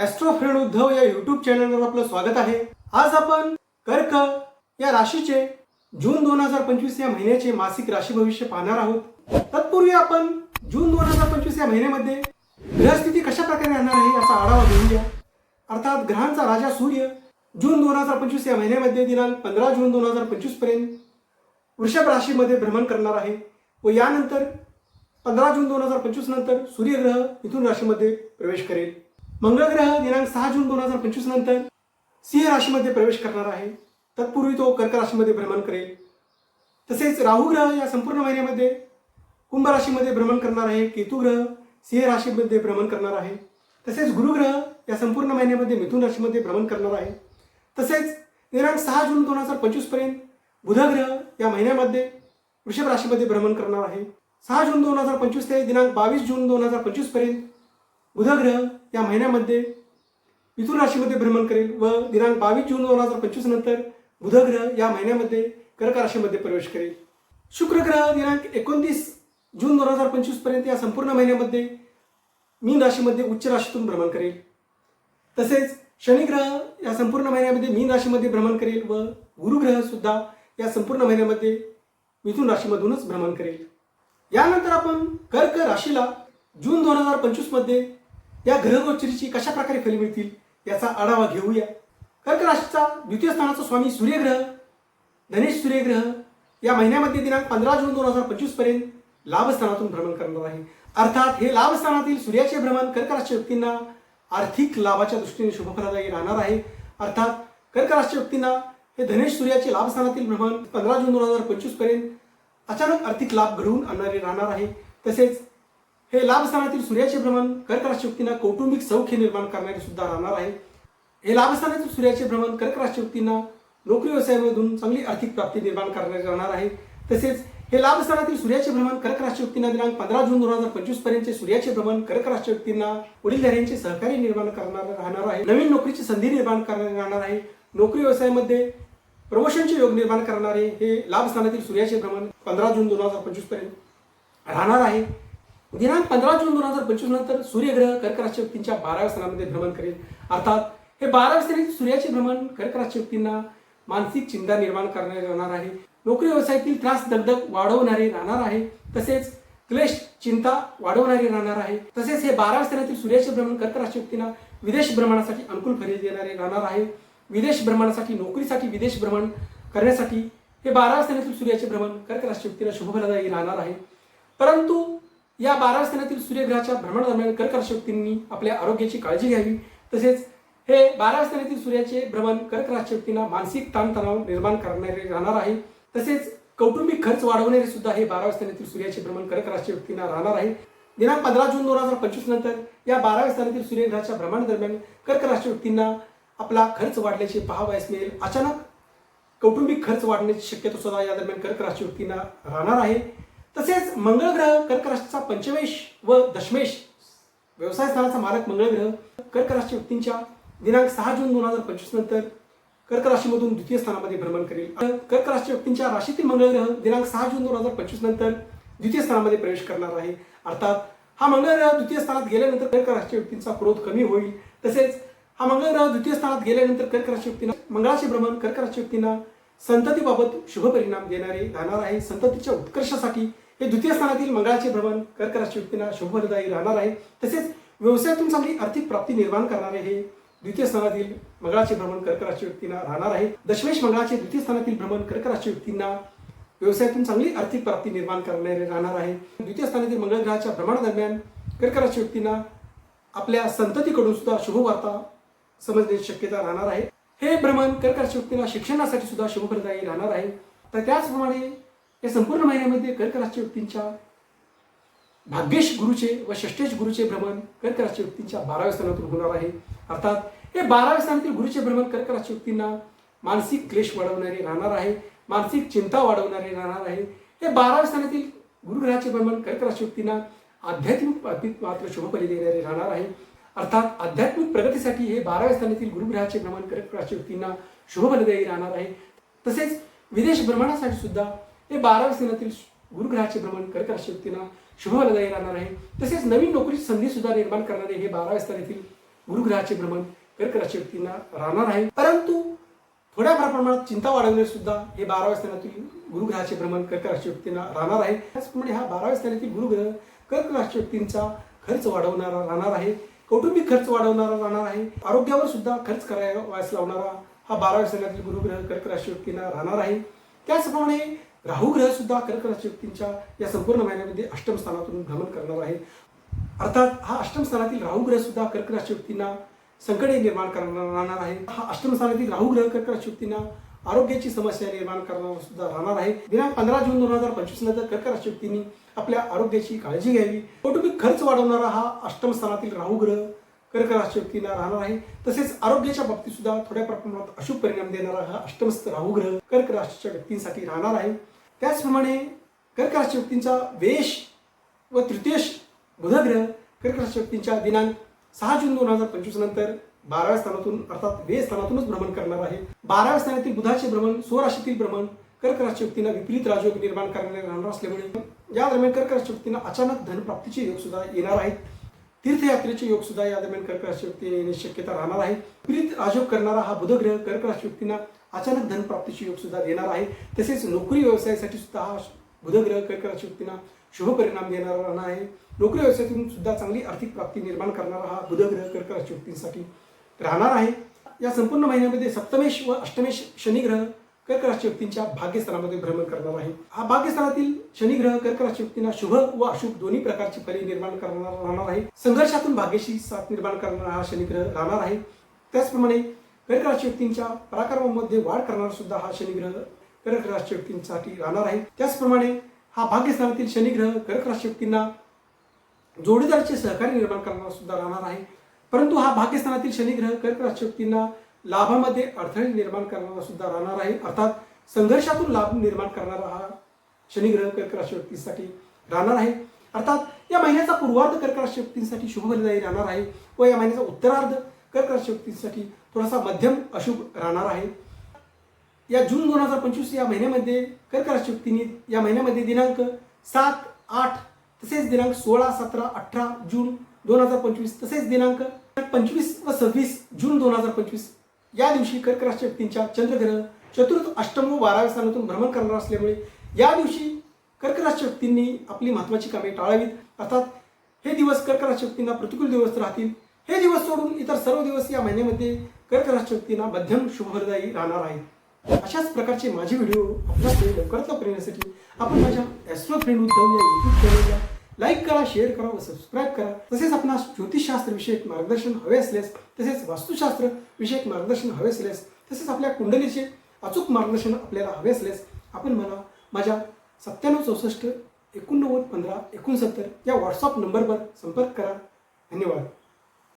Austro friend Uddhav या YouTube चॅनलवर आपलं स्वागत आहे. आज आपण कर्क या राशीचे जून दोन हजार पंचवीस या महिन्याचे मासिक राशी भविष्य पाहणार आहोत. तत्पूर्वी आपण जून दोन हजार पंचवीस या महिन्यामध्ये ग्रहस्थिती कशा प्रकारे राहणार आहे याचा आढावा घेऊया अर्थात ग्रहांचा राजा सूर्य जून दोन हजार पंचवीस या महिन्यामध्ये दिनांक पंधरा जून दोन हजार पंचवीसपर्यंत वृषभ राशीमध्ये भ्रमण करणार आहे व यानंतर पंधरा जून दोन हजार पंचवीस नंतर सूर्यग्रह मिथुन राशीमध्ये प्रवेश करेल. मंगळग्रह दिनांक सहा जून दोन हजार पंचवीस नंतर सिंह राशीमध्ये प्रवेश करणार आहे. तत्पूर्वी तो कर्क राशीमध्ये भ्रमण करेल. तसेच राहू ग्रह या संपूर्ण महिन्यामध्ये कुंभ राशीमध्ये भ्रमण करणार आहे. केतू ग्रह सिंह राशीमध्ये भ्रमण करणार आहे. तसेच गुरुग्रह या संपूर्ण महिन्यामध्ये मिथुन राशीमध्ये भ्रमण करणार आहे. तसेच दिनांक सहा जून दोन हजार पंचवीसपर्यंत बुधग्रह या महिन्यामध्ये वृषभ राशीमध्ये भ्रमण करणार आहे. सहा जून दोन हजार पंचवीस ते दिनांक बावीस जून दोन हजार पंचवीसपर्यंत बुधग्रह या महिन्यामध्ये मिथुन राशीमध्ये भ्रमण करेल व दिनांक बावीस जून दोन हजार पंचवीस नंतर बुधग्रह या महिन्यामध्ये कर्क राशीमध्ये प्रवेश करेल. शुक्र ग्रह दिनांक एकोणतीस जून दोन हजार पंचवीसपर्यंत या संपूर्ण महिन्यामध्ये मीन राशीमध्ये उच्च राशीतून भ्रमण करेल. तसेच शनिग्रह या संपूर्ण महिन्यामध्ये मीन राशीमध्ये भ्रमण करेल व गुरुग्रह सुद्धा या संपूर्ण महिन्यामध्ये मिथुन राशीमधूनच भ्रमण करेल. यानंतर आपण कर्क राशीला जून दोन हजार पंचवीसमध्ये या ग्रहगोचरीची कशा प्रकारे फली मिळतील याचा आढावा घेऊया. कर्क राशीचा द्वितीय स्थानाचा स्वामी सूर्यग्रह धनेश सूर्यग्रह या महिन्यामध्ये दिनांक पंधरा जून दोन हजार पंचवीसपर्यंत लाभ स्थानातून भ्रमण करणार आहे. अर्थात हे लाभ स्थानातील सूर्याचे भ्रमण कर्क राशी व्यक्तींना आर्थिक लाभाच्या दृष्टीने शुभफलदायी राहणार आहे. अर्थात कर्क राशी व्यक्तींना हे धनेश सूर्याचे लाभ स्थानातील भ्रमण पंधरा जून दोन हजार पंचवीसपर्यंत अचानक आर्थिक लाभ घडवून आणणारे राहणार आहे. तसेच हे लाभ स्थानातील सूर्याचे भ्रमण कर्क राशी कौटुंबिक सौख्य निर्माण करणारे सुद्धा राहणार आहे. हे लाभस्थानातील सूर्याचे भ्रमण कर्क राशी नोकरी व्यवसायामधून चांगली आर्थिक प्राप्ती निर्माण करणारे राहणार आहे. तसेच हे लाभस्थानातील सूर्याचे भ्रमण कर्क राशी दिनांक पंधरा जून दोन हजार पंचवीस पर्यंतचे सूर्याचे भ्रमण कर्क राशी व्यक्तींना वडीलधाऱ्यांचे सहकार्य निर्माण करणार राहणार आहे. नवीन नोकरीची संधी निर्माण करणारे राहणार आहे. नोकरी व्यवसायामध्ये प्रमोशनचे योग निर्माण करणारे हे लाभस्थानातील सूर्याचे भ्रमण पंधरा जून दोन हजार पंचवीसपर्यंत राहणार आहे. दिनांक पंधरा जून दोन हजार पंचवीस नंतर सूर्यग्रह कर्क राशी व्यक्तींच्या बाराव्या स्थानामध्ये भ्रमण करेल. अर्थात हे बाराव्या स्थानी सूर्याचे भ्रमण कर्क राशी व्यक्तींना मानसिक चिंता निर्माण करणारे राहणार आहे. नोकरी व्यवसायातील त्रास दगदग वाढवणारे राहणार आहे. तसेच क्लेश चिंता वाढवणारे राहणार आहे. तसेच हे बाराव्या स्थानातील सूर्याचे भ्रमण कर्क राशी व्यक्तींना विदेश भ्रमणासाठी अनुकूल फरी देणारे राहणार आहे. विदेश भ्रमणासाठी नोकरीसाठी विदेश भ्रमण करण्यासाठी हे बाराव्या स्थानातील सूर्याचे भ्रमण कर्क राशी व्यक्तीला शुभफलदायी राहणार आहे. परंतु या बारा स्थानातील सूर्यग्रहाच्या भ्रमणादरम्यान कर्क राशी आपल्या आरोग्याची काळजी घ्यावी. तसेच हे बाराव्या स्थानातील सूर्याचे भ्रमण कर्क शक्तींना मानसिक ताणतणाव निर्माण करणारे राहणार आहे. तसेच कौटुंबिक खर्च वाढवणारे सुद्धा हे बाराव्या स्थानातील सूर्याचे भ्रमण कर्क राशी व्यक्तींना राहणार आहे. दिनांक पंधरा जून दोन हजार पंचवीस नंतर या बाराव्या स्थानातील सूर्यग्रहाच्या भ्रमणादरम्यान कर्क राशी व्यक्तींना आपला खर्च वाढल्याचे पाहावयास मिळेल. अचानक कौटुंबिक खर्च वाढण्याची शक्यता सुद्धा या दरम्यान कर्क राशी व्यक्तींना राहणार आहे. तसेच मंगळ ग्रह कर्क राशीचा पंचमेश व दशमेश व्यवसाय स्थानाचा मालक मंगळ ग्रह कर्क राशी व्यक्तींच्या दिनांक सहा जून दोन हजार पंचवीस नंतर कर्क राशीमधून द्वितीय स्थानामध्ये भ्रमण करेल. कर्क राशी व्यक्तींच्या राशीतील मंगळ ग्रह दिनांक सहा जून दोन हजार पंचवीस नंतर द्वितीय स्थानामध्ये प्रवेश करणार आहे. अर्थात हा मंगळ ग्रह द्वितीय स्थानात गेल्यानंतर कर्क राशी व्यक्तींचा क्रोध कमी होईल. तसेच हा मंगळ ग्रह द्वितीय स्थानात गेल्यानंतर कर्क राशी व्यक्तींना मंगळाचे भ्रमण कर्क राशी व्यक्तींना संततीबाबत शुभ परिणाम देणारे राहणार आहे. संततीच्या उत्कर्षासाठी हे द्वितीय स्थानातील मंगळाचे भ्रमण कर्क राशी व्यक्तींना शुभदायी राहणार आहे. तसेच व्यवसायातून चांगली आर्थिक प्राप्ती निर्माण करणारे हे द्वितीय स्थानातील मंगळाचे भ्रमण कर्क राशी व्यक्तींना राहणार आहे. दशमेश मंगळाचे द्वितीय स्थानातील भ्रमण कर्क राशी व्यक्तींना व्यवसायातून चांगली आर्थिक प्राप्ती निर्माण करणारे राहणार आहे. द्वितीय स्थानातील मंगळ ग्रहाच्या भ्रमणादरम्यान कर्क राशी व्यक्तींना आपल्या संततीकडून सुद्धा शुभवार्ता समजण्याची शक्यता राहणार आहे. हे भ्रमण कर्क शिक्षणासाठी सुद्धा शुभप्रदायी राहणार आहे तर त्याचप्रमाणे या संपूर्ण महिन्यामध्ये कर्क व्यक्तींच्या भाग्येश गुरुचे व षष्टेश गुरुचे भ्रमण कर्कराशी व्यक्तींच्या बाराव्या स्थानातून होणार आहे. अर्थात हे बाराव्या स्थानातील गुरुचे भ्रमण कर्क व्यक्तींना मानसिक क्लेश वाढवणारे राहणार आहे मानसिक चिंता वाढवणारे राहणार आहे. हे बाराव्या स्थानातील गुरुग्रहाचे भ्रमण कर्क व्यक्तींना आध्यात्मिक बाबतीत मात्र शुभफली देणारे राहणार आहे. अर्थात आध्यात्मिक प्रगतीसाठी हे बाराव्या स्थानातील गुरुग्रहाचे भ्रमण करत राशी व्यक्तींना शुभफलदायी राहणार आहे. तसेच विदेश भ्रमणासाठी सुद्धा हे बाराव्या स्थानातील गुरुग्रहाचे भ्रमण कर्क राशी व्यक्तींना शुभफलदायी राहणार आहे. तसेच नवीन नोकरीची संधी सुद्धा निर्माण करणारे हे बाराव्या स्थानातील गुरुग्रहाचे भ्रमण कर्क राशी व्यक्तींना राहणार आहे. परंतु थोड्याफार प्रमाणात चिंता वाढवणे सुद्धा हे बाराव्या स्थानातील गुरुग्रहाचे भ्रमण कर्क राशी व्यक्तींना राहणार आहे. त्याचप्रमाणे हा बाराव्या स्थानातील गुरुग्रह कर्क राशी व्यक्तींचा खर्च वाढवणारा राहणार आहे. कौटुंबिक खर्च वाढवणारा राहणार आहे. आरोग्यावर सुद्धा खर्च करायला लावणारा हा बाराव्या स्थानातील गुरुग्रह कर्क राशी व्यक्तींना राहणार आहे. त्याचप्रमाणे राहू ग्रह सुद्धा कर्क राशी व्यक्तींच्या या संपूर्ण महिन्यामध्ये अष्टम स्थानातून भ्रमण करणार आहे. अर्थात हा अष्टम स्थानातील राहू ग्रह सुद्धा कर्क राशी व्यक्तींना संकटे निर्माण करणार राहणार आहे. हा अष्टम स्थानातील राहू ग्रह कर्क राशी व्यक्तींना आरोग्याची समस्या निर्माण करणार सुद्धा राहणार आहे. दिनांक पंधरा जून दोन हजार पंचवीस नंतर कर्क राशी व्यक्तींनी आपल्या आरोग्याची काळजी घ्यावी. कौटुंबिक खर्च वाढवणारा हा अष्टम स्थानातील राहू ग्रह कर्क राशी व्यक्तींना राहणार आहे. तसेच आरोग्याच्या बाबतीत सुद्धा थोड्या प्रमाणात अशुभ परिणाम देणारा हा अष्टमस्थ राहू ग्रह कर्क राशीच्या व्यक्तींसाठी राहणार आहे. त्याचप्रमाणे कर्क राशी व्यक्तींचा वेश व तृतीयश बुधग्रह कर्क राशी व्यक्तींच्या दिनांक सहा जून दोन हजार पंचवीस नंतर बाराव्या स्थानातून अर्थात वे स्थानातूनच भ्रमण करणार आहे. बाराव्या स्थानातील बुधाचे भ्रमण स्वराशीतील भ्रमण कर्क राशी व्यक्तींना विपरीत राजयोग निर्माण करणारे राहणार असल्यामुळे या दरम्यान कर्क राशी व्यक्तींना अचानक धनप्राप्तीचे योग सुद्धा येणार आहेत. तीर्थयात्रेचे योग सुद्धा या दरम्यान कर्क राशी व्यक्ती येण्याची शक्यता राहणार आहे. विपरीत राजयोग करणारा हा बुधग्रह कर्क राशी व्यक्तींना अचानक धनप्राप्तीचे योग सुद्धा देणार आहे. तसेच नोकरी व्यवसायासाठी सुद्धा हा बुधग्रह कर्क राशी व्यक्तींना शुभ परिणाम देणारा राहणार आहे. नोकरी व्यवसायातून सुद्धा चांगली आर्थिक प्राप्ती निर्माण करणारा हा बुधग्रह कर्क राशी व्यक्तींसाठी राहणार आहे. या संपूर्ण महिन्यामध्ये सप्तमेश व अष्टमेश शनिग्रह कर्क राशी व्यक्तींच्या भाग्यस्थानामध्ये भ्रमण करणार आहे. हा भाग्यस्थानातील शनिग्रह कर्क राशी व्यक्तींना शुभ व अशुभ दोन्ही प्रकारची फले निर्माण करणार राहणार आहे. संघर्षातून भाग्यशी साथ निर्माण करणारा हा शनिग्रह राहणार आहे. त्याचप्रमाणे कर्क राशी व्यक्तींच्या पराक्रमामध्ये वाढ करणारा सुद्धा हा शनिग्रह कर्क राशी व्यक्तींसाठी राहणार आहे. त्याचप्रमाणे हा भाग्यस्थानातील शनिग्रह कर्क राशी व्यक्तींना जोडीदारचे सहकार्य निर्माण करणारा सुद्धा राहणार आहे. परंतु हा भाग्यस्थानातील शनिग्रह कर्क लाभामध्ये अडथळे निर्माण करणारा सुद्धा राहणार आहे. अर्थात संघर्षातून लाभ निर्माण करणारा हा शनिग्रह कर्क राहणार आहे. अर्थात या महिन्याचा पूर्वार्ध कर्क राशी राहणार आहे व या महिन्याचा उत्तरार्ध कर्क थोडासा मध्यम अशुभ राहणार आहे. या जून दोन हजार पंचवीस या महिन्यामध्ये कर्क या महिन्यामध्ये दिनांक सात आठ तसेच दिनांक सोळा सतरा अठरा जून दोन हजार पंचवीस तसेच दिनांक पंचवीस व सव्वीस जून दोन हजार पंचवीस. या दिवशी कर्क राशी व्यक्तींच्या चंद्रग्रह चतुर्थ अष्टम व बाराव्या स्थानातून भ्रमण करणार असल्यामुळे या दिवशी कर्क राशी व्यक्तींनी आपली महत्वाची कामे टाळावीत. अर्थात हे दिवस कर्क राशी व्यक्तींना प्रतिकूल दिवस राहतील. हे दिवस सोडून इतर सर्व दिवस या महिन्यामध्ये कर्क राशी व्यक्तींना मध्यम शुभदायी राहणार आहे अशाच प्रकारचे माझे व्हिडिओ आपल्याकडे लवकरात लवकर येण्यासाठी आपण माझ्या ॲस्ट्रो फ्रेंड उद्धव या युट्यूब चॅनलला लाईक करा शेअर करा व सबस्क्राईब करा. तसेच आपणास ज्योतिषशास्त्र विषयक मार्गदर्शन हवे असल्यास तसेच वास्तुशास्त्र विषयक मार्गदर्शन हवे असल्यास तसेच आपल्या कुंडलीचे अचूक मार्गदर्शन आपल्याला हवे असल्यास आपण मला माझ्या सत्त्याण्णव चौसष्ट एकोणनव्वद पंधरा एकोणसत्तर या व्हॉट्सअप नंबरवर संपर्क करा. धन्यवाद.